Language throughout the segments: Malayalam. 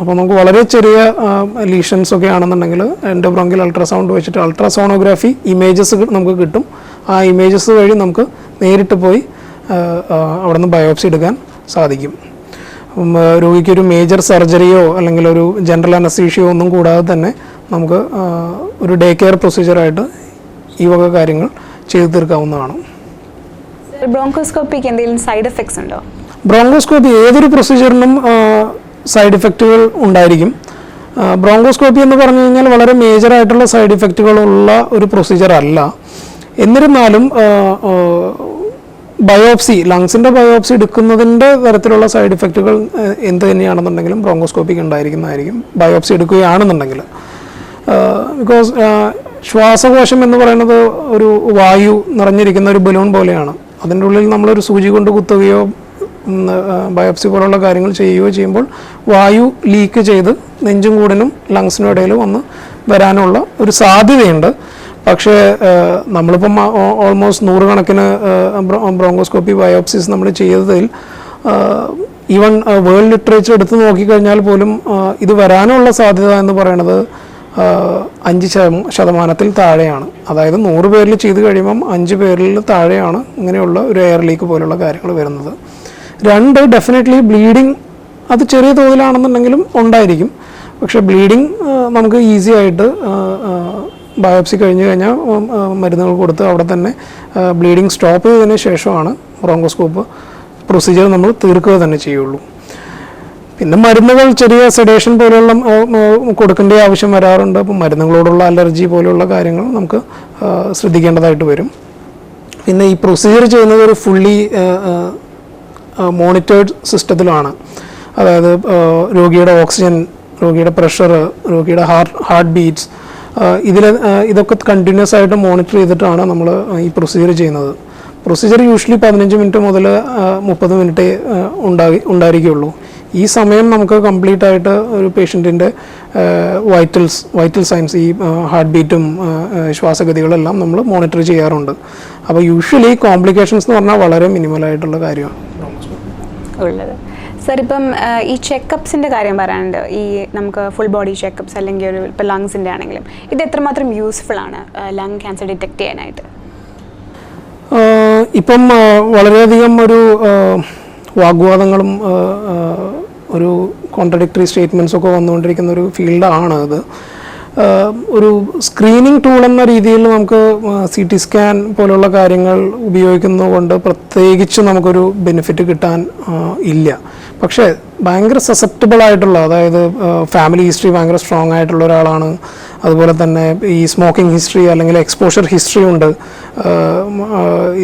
അപ്പോൾ നമുക്ക് വളരെ ചെറിയ ലീഷൻസ് ഒക്കെ ആണെന്നുണ്ടെങ്കിൽ എൻഡോബ്രോങ്കിയൽ അൾട്രാസൗണ്ട് വെച്ചിട്ട് അൾട്രാസോണോഗ്രാഫി ഇമേജസ് നമുക്ക് കിട്ടും. ആ ഇമേജസ് വഴി നമുക്ക് നേരിട്ട് പോയി അവിടെ നിന്ന് ബയോപ്സി എടുക്കാൻ സാധിക്കും. രോഗിക്ക് ഒരു മേജർ സർജറിയോ അല്ലെങ്കിൽ ഒരു ജനറൽ അനസ്തീഷിയോ ഒന്നും കൂടാതെ തന്നെ നമുക്ക് ഒരു ഡേ കെയർ പ്രൊസീജിയറായിട്ട് ഈ വക കാര്യങ്ങൾ ചെയ്തു തീർക്കാവുന്നതാണ്. ബ്രോങ്കോസ്കോപ്പിക്ക് എന്തെങ്കിലും സൈഡ് എഫക്ട്സ് ഉണ്ടോ? ബ്രോങ്കോസ്കോപ്പി ഏതൊരു പ്രൊസീജിയറിനും സൈഡ് ഇഫക്റ്റുകൾ ഉണ്ടായിരിക്കും. ബ്രോങ്കോസ്കോപ്പി എന്ന് പറഞ്ഞു കഴിഞ്ഞാൽ വളരെ മേജർ ആയിട്ടുള്ള സൈഡ് ഇഫക്റ്റുകളുള്ള ഒരു പ്രൊസീജിയർ അല്ല. എന്നിരുന്നാലും ബയോപ്സി ലങ്സിന്റെ ബയോപ്സി എടുക്കുന്നതിന്റെ തരത്തിലുള്ള സൈഡ് ഇഫക്റ്റുകൾ എന്ത് തന്നെയാണെന്നുണ്ടെങ്കിലും ബ്രോങ്കോസ്കോപ്പിക്ക് ഉണ്ടായിരിക്കുന്നതായിരിക്കും. ബയോപ്സി എടുക്കുകയാണെന്നുണ്ടെങ്കിൽ. ബിക്കോസ് ശ്വാസകോശം എന്ന് പറയുന്നത് ഒരു വായു നിറഞ്ഞിരിക്കുന്ന ഒരു ബലൂൺ പോലെയാണ്. അതിന്റെ ഉള്ളിൽ നമ്മളൊരു സൂചി കൊണ്ട് കുത്തുകയോ ബയോപ്സി പോലുള്ള കാര്യങ്ങൾ ചെയ്യുകയോ ചെയ്യുമ്പോൾ വായു ലീക്ക് ചെയ്ത് നെഞ്ചും കൂടിനും ലങ്സിനും ഇടയിൽ വന്ന് വരാനുള്ള ഒരു സാധ്യതയുണ്ട്. പക്ഷേ നമ്മളിപ്പം ഓൾമോസ്റ്റ് നൂറുകണക്കിന് ബ്രോങ്കോസ്കോപ്പി ബയോപ്സിസ് നമ്മൾ ചെയ്തതിൽ ഈവൻ വേൾഡ് ലിറ്ററേച്ചർ എടുത്ത് നോക്കിക്കഴിഞ്ഞാൽ പോലും ഇത് വരാനുള്ള സാധ്യത എന്ന് പറയുന്നത് അഞ്ച് ശതം- ശതമാനത്തിൽ താഴെയാണ്. അതായത് നൂറ് പേരിൽ ചെയ്ത് കഴിയുമ്പം അഞ്ച് പേരിൽ താഴെയാണ് ഇങ്ങനെയുള്ള ഒരു എയർ ലീക്ക് പോലുള്ള കാര്യങ്ങൾ വരുന്നത്. രണ്ട് ഡെഫിനറ്റ്ലി ബ്ലീഡിങ് അത് ചെറിയ തോതിലാണെന്നുണ്ടെങ്കിലും ഉണ്ടായിരിക്കും. പക്ഷേ ബ്ലീഡിങ് നമുക്ക് ഈസി ആയിട്ട് ബയോപ്സി കഴിഞ്ഞ് കഴിഞ്ഞാൽ മരുന്നുകൾ കൊടുത്ത് അവിടെ തന്നെ ബ്ലീഡിങ് സ്റ്റോപ്പ് ചെയ്തതിന് ശേഷമാണ് ബ്രോങ്കോസ്കോപ്പ് പ്രൊസീജിയർ നമ്മൾ തീർക്കുക തന്നെ ചെയ്യുള്ളൂ. പിന്നെ മരുന്നുകൾ ചെറിയ സെഡേഷൻ പോലെയുള്ള കൊടുക്കേണ്ട ആവശ്യം വരാറുണ്ട്. അപ്പം മരുന്നുകളോടുള്ള അലർജി പോലെയുള്ള കാര്യങ്ങൾ നമുക്ക് ശ്രദ്ധിക്കേണ്ടതായിട്ട് വരും. പിന്നെ ഈ പ്രൊസീജിയർ ചെയ്യുന്നത് ഒരു ഫുള്ളി മോണിറ്റേർഡ് സിസ്റ്റത്തിലാണ് അതായത് രോഗിയുടെ ഓക്സിജൻ രോഗിയുടെ പ്രഷർ രോഗിയുടെ ഹാർട്ട് ഹാർട്ട് ബീറ്റ്സ് ഇതിൽ ഇതൊക്കെ കണ്ടിന്യൂസ് ആയിട്ട് മോണിറ്റർ ചെയ്തിട്ടാണ് നമ്മൾ ഈ പ്രൊസീജിയർ ചെയ്യുന്നത്. പ്രൊസീജിയർ യൂഷ്വലി പതിനഞ്ച് മിനിറ്റ് മുതൽ മുപ്പത് മിനിറ്റ് ഉണ്ടായി ഉണ്ടായിരിക്കുകയുള്ളൂ ഈ സമയം നമുക്ക് കംപ്ലീറ്റ് ആയിട്ട് ഒരു പേഷ്യന്റിന്റെ വൈറ്റൽസ് വൈറ്റൽ സയൻസ് ഈ ഹാർട്ട് ബീറ്റും ശ്വാസഗതികളെല്ലാം നമ്മൾ മോണിറ്റർ ചെയ്യാറുണ്ട്. അപ്പോൾ യൂഷ്വലി കോംപ്ലിക്കേഷൻസ് എന്ന് പറഞ്ഞാൽ വളരെ മിനിമൽ ആയിട്ടുള്ള കാര്യമാണ്. ഉള്ളത്. സർ ഇപ്പം ഈ ചെക്കപ്സിന്റെ കാര്യം പറയാനുണ്ട്. ഈ നമുക്ക് ഫുൾ ബോഡി ചെക്കപ്സ് അല്ലെങ്കിൽ ഒരു ഇപ്പോൾ ലങ്സിന്റെ ആണെങ്കിലും. ഇത് എത്രമാത്രം യൂസ്ഫുൾ ആണ് ലങ് ക്യാൻസർ ഡിറ്റക്ട് ചെയ്യാനായിട്ട്? ഇപ്പം വളരെയധികം ഒരു വാഗ്വാദങ്ങളും ഒരു കോൺട്രഡിക്ടറി സ്റ്റേറ്റ്മെന്റ്സ് ഒക്കെ വന്നുകൊണ്ടിരിക്കുന്ന ഒരു ഫീൽഡാണ് ആഹ് ഒരു സ്ക്രീനിങ് ടൂൾ എന്ന രീതിയിൽ നമുക്ക് സി ടി സ്കാൻ പോലുള്ള കാര്യങ്ങൾ ഉപയോഗിക്കുന്നതുകൊണ്ട് പ്രത്യേകിച്ച് നമുക്കൊരു ബെനിഫിറ്റ് കിട്ടാൻ ഇല്ല. പക്ഷേ ഭയങ്കര സസെപ്റ്റബിൾ ആയിട്ടുള്ള അതായത് ഫാമിലി ഹിസ്റ്ററി ഭയങ്കര സ്ട്രോങ് ആയിട്ടുള്ള ഒരാളാണ്. അതുപോലെ തന്നെ ഈ സ്മോക്കിംഗ് ഹിസ്റ്ററി അല്ലെങ്കിൽ എക്സ്പോഷർ ഹിസ്റ്ററി ഉണ്ട്.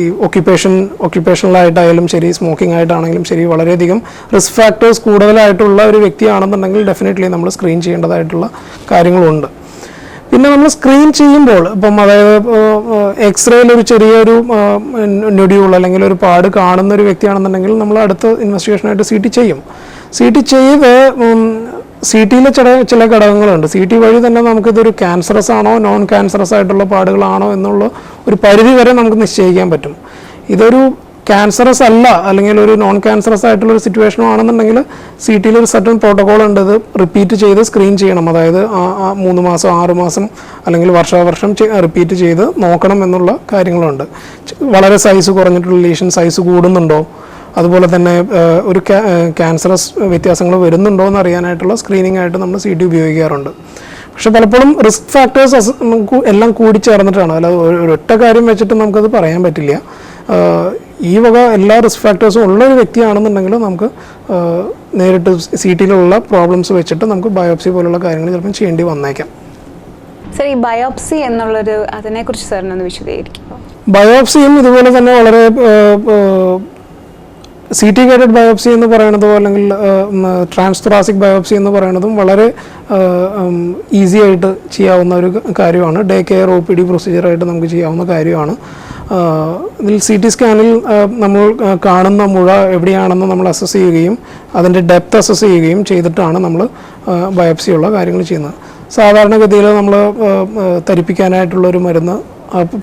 ഈ ഒക്യുപ്പേഷൻ ഒക്യുപ്പേഷണലായിട്ടായാലും ശരി സ്മോക്കിംഗ് ആയിട്ടാണെങ്കിലും ശരി വളരെയധികം റിസ്ക് ഫാക്ടേഴ്സ് കൂടുതലായിട്ടുള്ള ഒരു വ്യക്തിയാണെന്നുണ്ടെങ്കിൽ ഡെഫിനറ്റ്ലി നമ്മൾ സ്ക്രീൻ ചെയ്യേണ്ടതായിട്ടുള്ള കാര്യങ്ങളുണ്ട്. പിന്നെ നമ്മൾ സ്ക്രീൻ ചെയ്യുമ്പോൾ ഇപ്പം അതായത് എക്സ്റേയിൽ ഒരു ചെറിയൊരു നൊടിയുള്ള അല്ലെങ്കിൽ ഒരു പാട് കാണുന്ന ഒരു വ്യക്തിയാണെന്നുണ്ടെങ്കിൽ നമ്മൾ അടുത്ത ഇൻവെസ്റ്റിഗേഷനായിട്ട് സി ടി ചെയ്യും. സി ടി ചെയ്ത് സി ടിയിലെ ചില ചില ഘടകങ്ങളുണ്ട്. സി ടി വഴി തന്നെ നമുക്കിതൊരു ക്യാൻസറസ് ആണോ നോൺ ക്യാൻസറസ് ആയിട്ടുള്ള പാടുകളാണോ എന്നുള്ള ഒരു പരിധി വരെ നമുക്ക് നിശ്ചയിക്കാൻ പറ്റും. ഇതൊരു ക്യാൻസറസ് അല്ല അല്ലെങ്കിൽ ഒരു നോൺ ക്യാൻസറസ് ആയിട്ടുള്ള ഒരു സിറ്റുവേഷനോ ആണെന്നുണ്ടെങ്കിൽ സി ടിയിൽ ഒരു സർട്ടൺ പ്രോട്ടോകോൾ ഉണ്ട്. അത് റിപ്പീറ്റ് ചെയ്ത് സ്ക്രീൻ ചെയ്യണം. അതായത് ആ- മൂന്ന് മാസം ആറ് മാസം അല്ലെങ്കിൽ വർഷാവർഷം റിപ്പീറ്റ് ചെയ്ത് നോക്കണം എന്നുള്ള കാര്യങ്ങളുണ്ട്. വളരെ സൈസ് കുറഞ്ഞിട്ടുള്ള ലീഷൻ സൈസ് കൂടുന്നുണ്ടോ? അതുപോലെ തന്നെ ഒരു ക്യാൻസറസ് വ്യത്യാസങ്ങൾ വരുന്നുണ്ടോ എന്ന് അറിയാനായിട്ടുള്ള സ്ക്രീനിങ് ആയിട്ട് നമ്മൾ സി ടി ഉപയോഗിക്കാറുണ്ട്. പക്ഷെ പലപ്പോഴും റിസ്ക് ഫാക്ടേഴ്സ് എല്ലാം കൂടി ചേർന്നിട്ടാണ്. അല്ലാതെ ഒരു- ഒരൊറ്റ കാര്യം വെച്ചിട്ട് നമുക്കത് പറയാൻ പറ്റില്ല. ഈ വക എല്ലാ റിസ്ക് ഫാക്ടേഴ്സും ഉള്ള ഒരു വ്യക്തിയാണെന്നുണ്ടെങ്കിൽ നമുക്ക് നേരിട്ട് സി ടിയിലുള്ള പ്രോബ്ലംസ് വെച്ചിട്ട് നമുക്ക് ബയോപ്സി പോലുള്ള കാര്യങ്ങൾ ചിലപ്പോൾ ചെയ്യേണ്ടി വന്നേക്കാം. സർ ഈ ബയോപ്സി എന്നുള്ളൊരു അതിനെക്കുറിച്ച് സാറിനൊന്ന് വിശദീകരിക്കുമോ ബയോപ്സിയും ഇതുപോലെ തന്നെ വളരെ സി ടി ഗൈഡഡ് ബയോപ്സി എന്ന് പറയുന്നതോ അല്ലെങ്കിൽ ട്രാൻസ്തുറാസിക് ബയോപ്സി എന്ന് പറയുന്നതും വളരെ ഈസി ആയിട്ട് ചെയ്യാവുന്ന ഒരു കാര്യമാണ്. Day care O P D പ്രൊസീജിയറായിട്ട് നമുക്ക് ചെയ്യാവുന്ന കാര്യമാണ്. ഇതിൽ സി ടി സ്കാനിൽ നമ്മൾ കാണുന്ന മുഴ എവിടെയാണെന്ന് നമ്മൾ അസസ് ചെയ്യുകയും അതിന്റെ ഡെപ്ത് അസസ് ചെയ്യുകയും ചെയ്തിട്ടാണ് നമ്മൾ ബയോപ്സിയുള്ള കാര്യങ്ങൾ ചെയ്യുന്നത്. സാധാരണഗതിയിൽ നമ്മൾ തരിപ്പിക്കാനായിട്ടുള്ളൊരു മരുന്ന്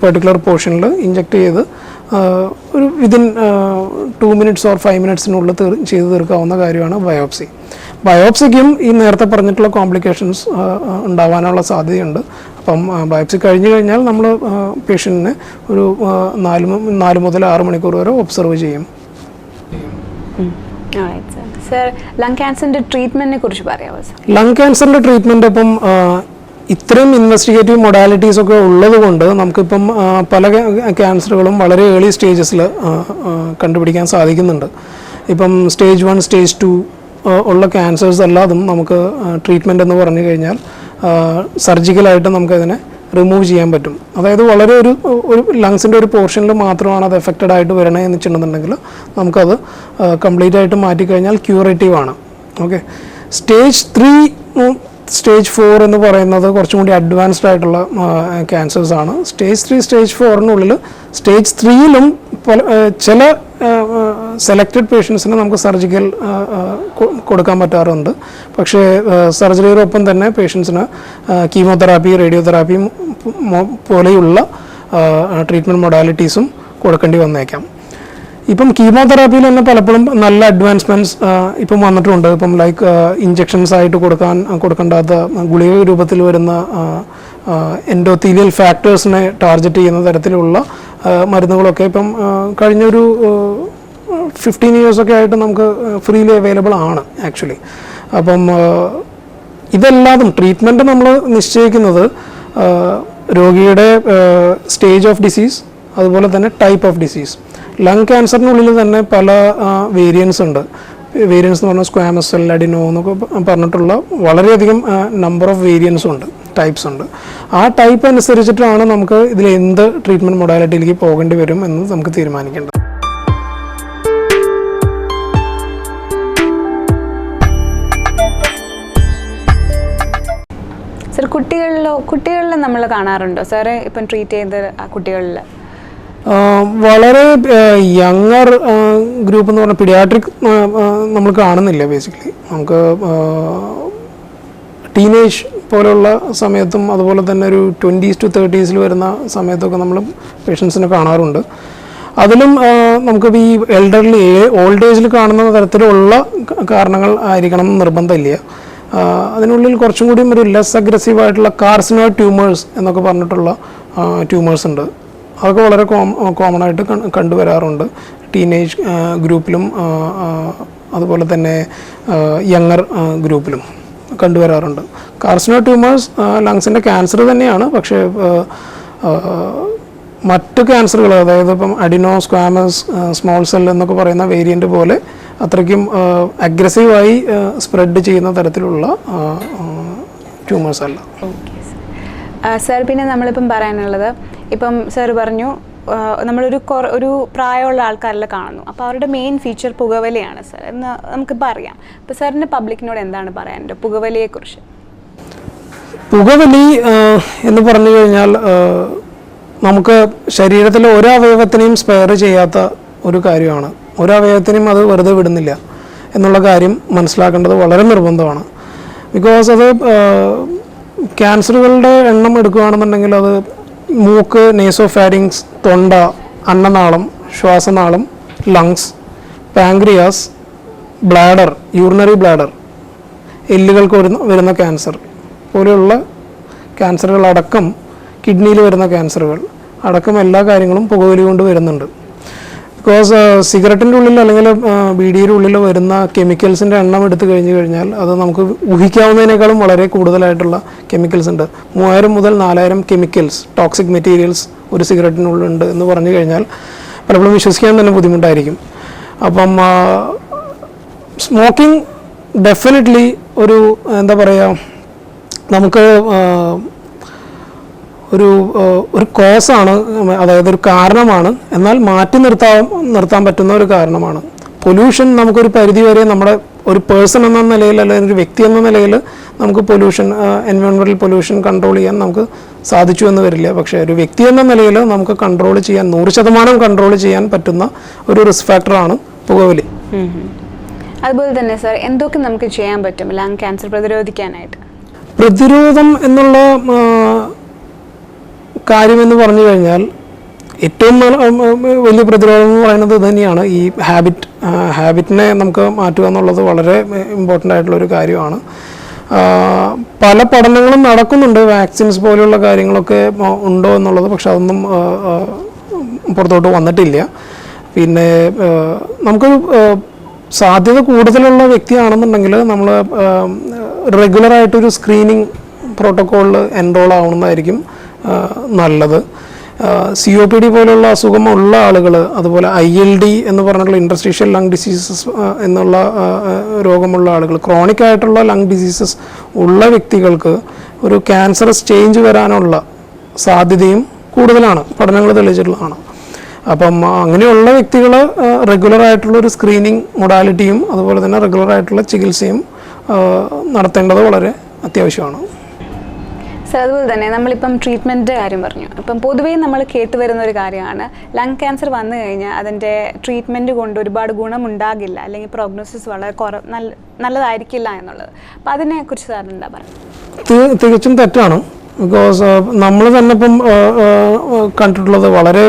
പെർട്ടിക്കുലർ പോർഷനിൽ ഇഞ്ചെക്ട് ചെയ്ത് ഒരു within two minutes or five മിനിറ്റ്സിനുള്ളിൽ തീർ ചെയ്ത് തീർക്കാവുന്ന കാര്യമാണ് ബയോപ്സി. ബയോപ്സിക്കും ഈ നേരത്തെ പറഞ്ഞിട്ടുള്ള കോംപ്ലിക്കേഷൻസ് ഉണ്ടാവാനുള്ള സാധ്യതയുണ്ട്. അപ്പം ബയോപ്സി കഴിഞ്ഞു കഴിഞ്ഞാൽ നമ്മൾ പേഷ്യന്റിനെ ഒരു നാല് നാല് മുതൽ ആറ് മണിക്കൂർ വരെ ഒബ്സർവ് ചെയ്യും. സർ ലങ് ക്യാൻസറിന്റെ ട്രീറ്റ്മെന്റിനെ കുറിച്ച് പറയാമോ സർ ലങ് ട്രീറ്റ്മെന്റ് ഇപ്പം ഇത്രയും ഇൻവെസ്റ്റിഗേറ്റീവ് മൊഡാലിറ്റീസ് ഒക്കെ ഉള്ളത് കൊണ്ട് നമുക്കിപ്പം പല ക്യാൻസറുകളും വളരെ ഏർലി സ്റ്റേജസിൽ കണ്ടുപിടിക്കാൻ സാധിക്കുന്നുണ്ട്. ഇപ്പം സ്റ്റേജ് വൺ സ്റ്റേജ് ടു ഉള്ള ക്യാൻസേഴ്സ് അല്ലാതും നമുക്ക് ട്രീറ്റ്മെന്റ് എന്ന് പറഞ്ഞു കഴിഞ്ഞാൽ സർജിക്കലായിട്ട് നമുക്കതിനെ റിമൂവ് ചെയ്യാൻ പറ്റും. അതായത് വളരെ ഒരു ഒരു ലങ്സിന്റെ ഒരു പോർഷനിൽ മാത്രമാണ് അത് എഫക്റ്റഡ് ആയിട്ട് വരണേ എന്ന് വെച്ചിട്ടുണ്ടെങ്കിൽ നമുക്കത് കംപ്ലീറ്റ് ആയിട്ട് മാറ്റിക്കഴിഞ്ഞാൽ ക്യൂറേറ്റീവ് ആണ്. Okay stage three stage four എന്ന് പറയുന്നത് കുറച്ചും കൂടി അഡ്വാൻസ്ഡ് ആയിട്ടുള്ള ക്യാൻസേഴ്സ് ആണ്. സ്റ്റേജ് ത്രീ സ്റ്റേജ് ഫോറിനുള്ളിൽ സ്റ്റേജ് ത്രീയിലും പല ചില സെലക്റ്റഡ് പേഷ്യൻസിന് നമുക്ക് സർജിക്കൽ കൊടുക്കാൻ പറ്റാറുണ്ട്. പക്ഷേ സർജറിയോടൊപ്പം തന്നെ പേഷ്യൻസിന് കീമോതെറാപ്പി റേഡിയോതെറാപ്പി പോലെയുള്ള ട്രീറ്റ്മെന്റ് മൊഡാലിറ്റീസും കൊടുക്കേണ്ടി വന്നേക്കാം. ഇപ്പം കീമോതെറാപ്പിയിൽ തന്നെ പലപ്പോഴും നല്ല അഡ്വാൻസ്മെന്റ്സ് ഇപ്പം വന്നിട്ടുണ്ട്. ഇപ്പം ലൈക്ക് ഇഞ്ചെക്ഷൻസ് ആയിട്ട് കൊടുക്കാൻ കൊടുക്കേണ്ടാത്ത ഗുളിക രൂപത്തിൽ വരുന്ന എൻഡോത്തീലിയൽ ഫാക്ടേഴ്സിനെ ടാർഗറ്റ് ചെയ്യുന്ന തരത്തിലുള്ള മരുന്നുകളൊക്കെ ഇപ്പം കഴിഞ്ഞൊരു ഫിഫ്റ്റീൻ ഇയേഴ്സൊക്കെ ആയിട്ട് നമുക്ക് ഫ്രീലി അവൈലബിൾ ആണ് ആക്ച്വലി അപ്പം ഇതെല്ലാതും ട്രീറ്റ്മെന്റ് നമ്മൾ നിശ്ചയിക്കുന്നത് രോഗിയുടെ സ്റ്റേജ് ഓഫ് ഡിസീസ് അതുപോലെ തന്നെ ടൈപ്പ് ഓഫ് ഡിസീസ് ലങ് ക്യാൻസറിനുള്ളിൽ തന്നെ പല വേരിയൻസ് ഉണ്ട്. വേരിയൻസ് എന്ന് പറഞ്ഞാൽ സ്ക്വാമസ് സെൽ അഡിനോ എന്നൊക്കെ പറഞ്ഞിട്ടുള്ള വളരെയധികം നമ്പർ ഓഫ് വേരിയൻസ് ഉണ്ട് ടൈപ്സ് ഉണ്ട്. ആ ടൈപ്പ് അനുസരിച്ചിട്ടാണ് നമുക്ക് ഇതിൽ എന്ത് ട്രീറ്റ്മെന്റ് മൊഡാലിറ്റിയിലേക്ക് പോകേണ്ടി വരും എന്ന് നമുക്ക് തീരുമാനിക്കേണ്ടത്. സർ കുട്ടികളിലോ കുട്ടികളിൽ നമ്മൾ കാണാറുണ്ടോ? സാറേ ഇപ്പം ട്രീറ്റ് ചെയ്ത കുട്ടികളിൽ വളരെ യങ്ങർ ഗ്രൂപ്പ് എന്ന് പറഞ്ഞാൽ പിഡിയാട്രിക് നമ്മൾ കാണുന്നില്ല ബേസിക്കലി നമുക്ക് ടീനേജ് പോലെയുള്ള സമയത്തും അതുപോലെ തന്നെ ഒരു ട്വന്റീസ് ടു തേർട്ടീസിൽ വരുന്ന സമയത്തൊക്കെ നമ്മൾ പേഷ്യൻസിനെ കാണാറുണ്ട്. അതിലും നമുക്കിപ്പോൾ നമുക്ക് ഈ എൽഡർലി ഓൾഡ് ഏജിൽ കാണുന്ന തരത്തിലുള്ള കാരണങ്ങൾ ആയിരിക്കണം എന്ന് നിർബന്ധമില്ല. അതിനുള്ളിൽ കുറച്ചും കൂടിയും ഒരു ലെസ് അഗ്രസീവ് ആയിട്ടുള്ള കാർസിനോയിഡ് ട്യൂമേഴ്സ് എന്നൊക്കെ പറഞ്ഞിട്ടുള്ള ട്യൂമേഴ്സ് ഉണ്ട്. അതൊക്കെ വളരെ കോമൺ ആയിട്ട് കണ്ടുവരാറുണ്ട്. ടീനേജ് ഗ്രൂപ്പിലും അതുപോലെ തന്നെ യങ്ങർ ഗ്രൂപ്പിലും കണ്ടുവരാറുണ്ട്. കാർസിനോ ട്യൂമേഴ്സ് ലങ്സിന്റെ ക്യാൻസർ തന്നെയാണ്. പക്ഷേ മറ്റ് ക്യാൻസറുകൾ അതായത് ഇപ്പം അഡിനോ സ്ക്വാമസ് സ്മോൾ സെൽ എന്നൊക്കെ പറയുന്ന വേരിയന്റ് പോലെ അത്രയ്ക്കും അഗ്രസീവായി സ്പ്രെഡ് ചെയ്യുന്ന തരത്തിലുള്ള ട്യൂമേഴ്സ് അല്ല. സാർ പിന്നെ നമ്മളിപ്പം പറയാനുള്ളത് ഇപ്പം സർ പറഞ്ഞു നമ്മളൊരു ഒരു പ്രായമുള്ള ആൾക്കാരെല്ലാം കാണുന്നു. അപ്പോൾ അവരുടെ മെയിൻ ഫീച്ചർ പുകവലിയാണ് സർ എന്ന് നമുക്കിപ്പോൾ അറിയാം. അപ്പോൾ സാറിന്റെ പബ്ലിക്കിനോട് എന്താണ് പറയാനുണ്ട് പുകവലിയെക്കുറിച്ച്? പുകവലി എന്ന് പറഞ്ഞു കഴിഞ്ഞാൽ നമുക്ക് ശരീരത്തിലെ ഒരു അവയവത്തിനെയും സ്പെയർ ചെയ്യാത്ത ഒരു കാര്യമാണ്. ഒരു അവയവത്തിനെയും അത് വെറുതെ വിടുന്നില്ല എന്നുള്ള കാര്യം മനസ്സിലാക്കേണ്ടത് വളരെ നിർബന്ധമാണ്. ബിക്കോസ് അത് ക്യാൻസറുകളുടെ എണ്ണം എടുക്കുകയാണെന്നുണ്ടെങ്കിൽ അത് മൂക്ക് നേസോഫാരിങ്സ് തൊണ്ട അന്നനാളം ശ്വാസനാളം lungs pancreas bladder urinary bladder എല്ലുകൾക്ക് വരുന്ന വരുന്ന ക്യാൻസർ പോലെയുള്ള ക്യാൻസറുകളടക്കം കിഡ്നിയിൽ വരുന്ന ക്യാൻസറുകൾ അടക്കം എല്ലാ കാര്യങ്ങളും പുകവലി കൊണ്ട് വരുന്നുണ്ട്. ബിക്കോസ് സിഗരറ്റിന്റെ ഉള്ളിൽ അല്ലെങ്കിൽ ബീഡിയുടെ ഉള്ളിൽ വരുന്ന കെമിക്കൽസിന്റെ എണ്ണം എടുത്തു കഴിഞ്ഞു കഴിഞ്ഞാൽ അത് നമുക്ക് ഊഹിക്കാവുന്നതിനേക്കാളും വളരെ കൂടുതലായിട്ടുള്ള കെമിക്കൽസ് ഉണ്ട്. മൂവായിരം മുതൽ നാലായിരം കെമിക്കൽസ് ടോക്സിക് മെറ്റീരിയൽസ് ഒരു സിഗരറ്റിനുള്ളുണ്ട് എന്ന് പറഞ്ഞു കഴിഞ്ഞാൽ പലപ്പോഴും വിശ്വസിക്കാൻ തന്നെ ബുദ്ധിമുട്ടായിരിക്കും. അപ്പം സ്മോക്കിംഗ് ഡെഫിനറ്റ്ലി ഒരു എന്താ പറയുക നമുക്ക് ഒരു ഒരു കോസാണ് അതായത് ഒരു കാരണമാണ്. എന്നാൽ മാറ്റി നിർത്താൻ നിർത്താൻ പറ്റുന്ന ഒരു കാരണമാണ്. പൊല്യൂഷൻ നമുക്കൊരു പരിധി വരെ നമ്മുടെ ഒരു പേഴ്സൺ എന്ന നിലയിൽ അല്ലെങ്കിൽ ഒരു വ്യക്തി എന്ന നിലയിൽ നമുക്ക് പൊല്യൂഷൻ എൻവയോൺമെന്റൽ പൊല്യൂഷൻ കൺട്രോൾ ചെയ്യാൻ നമുക്ക് സാധിച്ചു എന്ന് വരില്ല. പക്ഷേ ഒരു വ്യക്തി എന്ന നിലയിൽ നമുക്ക് കൺട്രോൾ ചെയ്യാൻ നൂറ് ശതമാനം കൺട്രോൾ ചെയ്യാൻ പറ്റുന്ന ഒരു റിസ്ക് ഫാക്ടറാണ് പുകവലി. അതുപോലെ തന്നെ സാർ എന്തൊക്കെ നമുക്ക് ചെയ്യാൻ പറ്റും? ലങ് ക്യാൻസർ പ്രതിരോധിക്കാനായിട്ട്. പ്രതിരോധം എന്നുള്ള കാര്യമെന്ന് പറഞ്ഞു കഴിഞ്ഞാൽ ഏറ്റവും വലിയ പ്രതിരോധം എന്ന് പറയുന്നത് തന്നെയാണ് ഈ ഹാബിറ്റ് ഹാബിറ്റിനെ നമുക്ക് മാറ്റുക എന്നുള്ളത് വളരെ ഇമ്പോർട്ടന്റ് ആയിട്ടുള്ള ഒരു കാര്യമാണ്. പല പഠനങ്ങളും നടക്കുന്നുണ്ട്. വാക്സിൻസ് പോലെയുള്ള കാര്യങ്ങളൊക്കെ ഉണ്ടോ എന്നുള്ളത് പക്ഷെ അതൊന്നും പുറത്തോട്ട് വന്നിട്ടില്ല. പിന്നെ നമുക്ക് സാധ്യത കൂടുതലുള്ള വ്യക്തിയാണെന്നുണ്ടെങ്കിൽ നമ്മൾ റെഗുലറായിട്ടൊരു സ്ക്രീനിങ് പ്രോട്ടോക്കോളിൽ എൻറോൾ ആവുന്നതായിരിക്കും നല്ലത്. സി ഒ പി ഡി പോലുള്ള അസുഖമുള്ള ആളുകൾ അതുപോലെ ഐ എൽ ഡി എന്ന് പറഞ്ഞിട്ടുള്ള ഇൻഡസ്ട്രീഷ്യൽ ലങ് ഡിസീസസ് എന്നുള്ള രോഗമുള്ള ആളുകൾ ക്രോണിക് ആയിട്ടുള്ള ലങ് ഡിസീസസ് ഉള്ള വ്യക്തികൾക്ക് ഒരു ക്യാൻസറസ് ചേഞ്ച് വരാനുള്ള സാധ്യതയും കൂടുതലാണ്. പഠനങ്ങൾ തെളിയിച്ചിട്ടുള്ളതാണ്. അപ്പം അങ്ങനെയുള്ള വ്യക്തികൾ റെഗുലർ ആയിട്ടുള്ള ഒരു സ്ക്രീനിങ് മൊഡാലിറ്റിയും അതുപോലെ തന്നെ റെഗുലർ ആയിട്ടുള്ള ചികിത്സയും നടത്തേണ്ടത് വളരെ അത്യാവശ്യമാണ്. സർ അതുപോലെ തന്നെ നമ്മളിപ്പം ട്രീറ്റ്മെന്റിന്റെ കാര്യം പറഞ്ഞു. ഇപ്പം പൊതുവേ നമ്മൾ കേട്ടുവരുന്ന ഒരു കാര്യമാണ് ലങ് ക്യാൻസർ വന്നു കഴിഞ്ഞാൽ അതിന്റെ ട്രീറ്റ്മെന്റ് കൊണ്ട് ഒരുപാട് ഗുണമുണ്ടാകില്ല അല്ലെങ്കിൽ പ്രോഗ്നോസിസ് വളരെ കുറ നല്ല നല്ലതായിരിക്കില്ല എന്നുള്ളത്. അപ്പം അതിനെക്കുറിച്ച് സാർ എന്താ പറയുക തികച്ചും തെറ്റാണ്. ബിക്കോസ് നമ്മൾ തന്നെ ഇപ്പം കണ്ടിട്ടുള്ളത് വളരെ